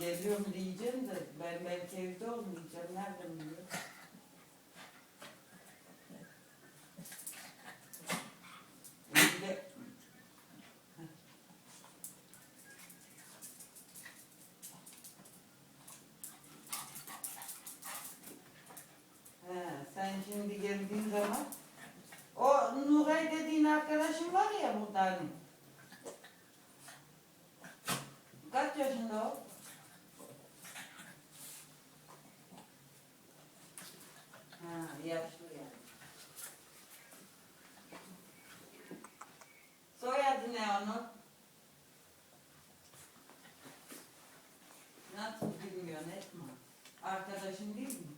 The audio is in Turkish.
geliyorum diyeceğim de ben belki evde olmayacağım. Nereden biliyorum? Evde sen şimdi geldiğin zaman o Nuray dediğin arkadaşın var ya burada Şey Soyadı ne onun? Nasıl bilmiyorsun etme. Arkadaşın değil mi?